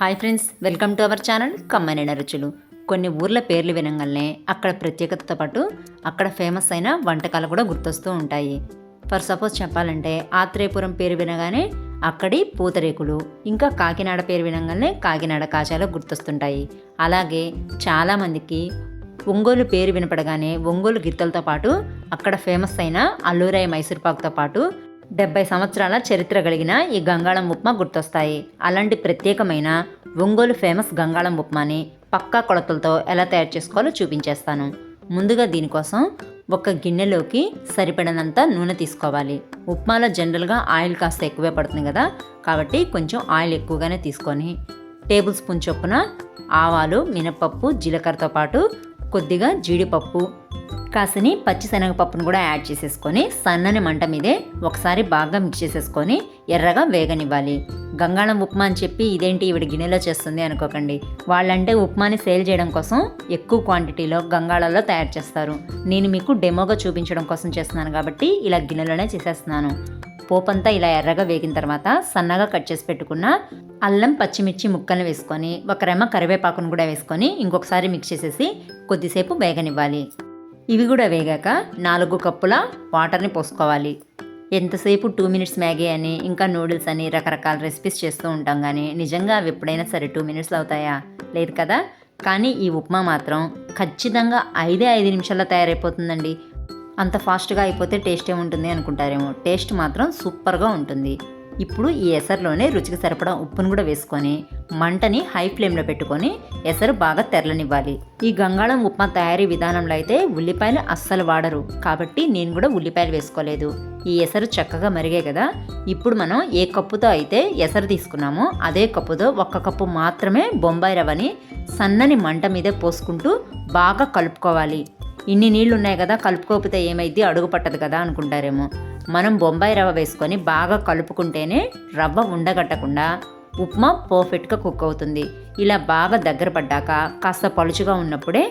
Hi friends welcome to our channel కమ్మనైన రుచులు. కొన్ని ఊర్ల పేర్లు వినగానే అక్కడ ప్రత్యేకతతో పాటు అక్కడ ఫేమస్ అయిన వంటకాలు కూడా గుర్తొస్తూ ఉంటాయి. ఫర్ సపోజ్ చెప్పాలంటే ఆత్రేయపురం పేరు వినగానే అక్కడి పూతరేకులు ఇంకా కాకినాడ పేరు వినగానే కాకినాడ కాచాలు గుర్తొస్తుంటాయి. అలాగే చాలామందికి ఒంగోలు పేరు వినపడగానే ఒంగోలు గిత్తలతో పాటు అక్కడ ఫేమస్ అయిన అల్లూరాయ మైసూర్పాకుతో పాటు డెబ్బై సంవత్సరాల చరిత్ర కలిగిన ఈ గంగాళం ఉప్మా గుర్తొస్తాయి. అలాంటి ప్రత్యేకమైన ఒంగోలు ఫేమస్ గంగాళం ఉప్మాని పక్కా కొలతలతో ఎలా తయారు చేసుకోవాలో చూపించేస్తాను. ముందుగా దీనికోసం ఒక గిన్నెలోకి సరిపడినంత నూనె తీసుకోవాలి. ఉప్మాలో జనరల్గా ఆయిల్ కాస్త ఎక్కువే పడుతుంది కదా కాబట్టి కొంచెం ఆయిల్ ఎక్కువగానే తీసుకొని టేబుల్ స్పూన్ చొప్పున ఆవాలు మినపప్పు జీలకర్రతో పాటు కొద్దిగా జీడిపప్పు కాసిని పచ్చిశనగపప్పును కూడా యాడ్ చేసేసుకొని సన్నని మంట మీదే ఒకసారి బాగా మిక్స్ చేసేసుకొని ఎర్రగా వేగనివ్వాలి. గంగాళం ఉప్మా అని చెప్పి ఇదేంటి ఈవిడ గిన్నెలో చేస్తుంది అనుకోకండి. వాళ్ళంటే ఉప్మాని సేల్ చేయడం కోసం ఎక్కువ క్వాంటిటీలో గంగాళాల్లో తయారు చేస్తారు. నేను మీకు డెమోగా చూపించడం కోసం చేస్తున్నాను కాబట్టి ఇలా గిన్నెలోనే చేసేస్తున్నాను. పోపంతా ఇలా ఎర్రగా వేగిన తర్వాత సన్నగా కట్ చేసి పెట్టుకున్న అల్లం పచ్చిమిర్చి ముక్కల్ని వేసుకొని ఒక రెమ్మ కరివేపాకును కూడా వేసుకొని ఇంకొకసారి మిక్స్ చేసేసి కొద్దిసేపు వేగనివ్వాలి. ఇవి కూడా వేగాక నాలుగు కప్పుల వాటర్ని పోసుకోవాలి. ఎంతసేపు టూ మినిట్స్ మ్యాగీ అని ఇంకా నూడిల్స్ అని రకరకాల రెసిపీస్ చేస్తూ ఉంటాం కానీ నిజంగా అవి ఎప్పుడైనా సరే టూ మినిట్స్ అవుతాయా? లేదు కదా? కానీ ఈ ఉప్మా మాత్రం ఖచ్చితంగా ఐదే ఐదు నిమిషాల్లో తయారైపోతుందండి. అంత ఫాస్ట్గా అయిపోతే టేస్ట్ ఏముంటుంది అనుకుంటారేమో. టేస్ట్ మాత్రం సూపర్గా ఉంటుంది. ఇప్పుడు ఈ ఎసరులోనే రుచికి సరిపడా ఉప్పును కూడా వేసుకొని మంటని హై ఫ్లేమ్లో పెట్టుకొని ఎసరు బాగా తెరలనివ్వాలి. ఈ గంగాళం ఉప్మా తయారీ విధానంలో అయితే ఉల్లిపాయలు అస్సలు వాడరు. కాబట్టి నేను కూడా ఉల్లిపాయలు వేసుకోలేదు. ఈ ఎసరు చక్కగా మరిగే కదా. ఇప్పుడు మనం ఏ కప్పుతో అయితే ఎసరు తీసుకున్నామో అదే కప్పుతో ఒక్క కప్పు మాత్రమే బొంబాయి రవ్వని సన్నని మంట మీదే పోసుకుంటూ బాగా కలుపుకోవాలి. ఇన్ని నీళ్ళు ఉన్నాయి కదా కలుపుకోకపోతే ఏమైద్ది? అడుగు పట్టదు కదా అనుకుంటారేమో. మనం బొంబాయి రవ్వ వేసుకొని బాగా కలుపుకుంటేనే రవ్వ ఉండగట్టకుండా ఉప్మా పర్ఫెక్ట్గా కుక్ అవుతుంది. ఇలా బాగా దగ్గర పడ్డాక కాస్త పలుచుగా ఉన్నప్పుడే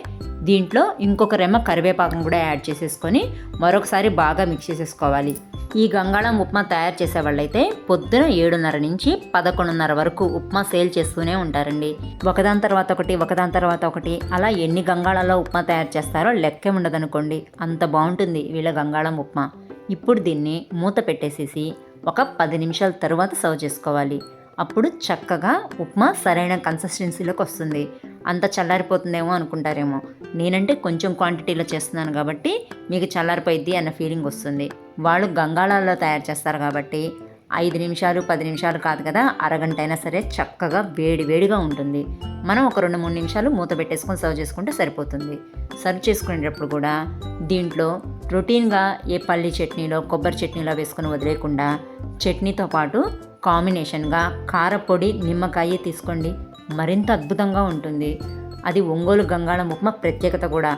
దీంట్లో ఇంకొక రెమ్మ కరివేపాకం కూడా యాడ్ చేసేసుకొని మరొకసారి బాగా మిక్స్ చేసేసుకోవాలి. ఈ గంగాళం ఉప్మా తయారు చేసే వాళ్ళైతే పొద్దున ఏడున్నర నుంచి పదకొండున్నర వరకు ఉప్మా సేల్ చేస్తూనే ఉంటారండి. ఒకదాని తర్వాత ఒకటి ఒకదాని తర్వాత ఒకటి అలా ఎన్ని గంగాళాల్లో ఉప్మా తయారు చేస్తారో లెక్కే ఉండదనుకోండి. అంత బాగుంటుంది వీళ్ళ గంగాళం ఉప్మా. ఇప్పుడు దీన్ని మూత పెట్టేసేసి ఒక పది నిమిషాల తర్వాత సర్వ్ చేసుకోవాలి. అప్పుడు చక్కగా ఉప్మా సరైన కన్సిస్టెన్సీలోకి వస్తుంది. అంత చల్లారిపోతుందేమో అనుకుంటారేమో. నేనంటే కొంచెం క్వాంటిటీలో చేస్తున్నాను కాబట్టి మీకు చల్లారిపోయిద్ది అన్న ఫీలింగ్ వస్తుంది. వాళ్ళు గంగాళాల్లో తయారు చేస్తారు కాబట్టి ఐదు నిమిషాలు పది నిమిషాలు కాదు కదా అరగంట అయినా సరే చక్కగా వేడి వేడిగా ఉంటుంది. మనం ఒక రెండు మూడు నిమిషాలు మూత పెట్టేసుకొని సర్వ్ చేసుకుంటే సరిపోతుంది. సర్వ్ చేసుకునేటప్పుడు కూడా దీంట్లో రొటీన్గా ఏ పల్లి చట్నీలో కొబ్బరి చట్నీలో వేసుకొని వదిలేకుండా చట్నీతో పాటు కాంబినేషన్గా కారపొడి నిమ్మకాయ తీసుకోండి. మరింత అద్భుతంగా ఉంటుంది. అది ఒంగోలు గంగాళం ఉప్మా ప్రత్యేకత కూడా.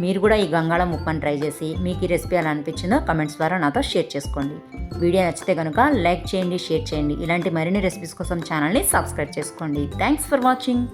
మీరు కూడా ఈ గంగాళం ఉప్మాని ట్రై చేసి మీకు ఈ రెసిపీ ఎలా అనిపించిందో కమెంట్స్ ద్వారా నాతో షేర్ చేసుకోండి. వీడియో నచ్చితే కనుక లైక్ చేయండి షేర్ చేయండి. ఇలాంటి మరిన్ని రెసిపీస్ కోసం ఛానల్ని సబ్స్క్రైబ్ చేసుకోండి. Thanks for watching.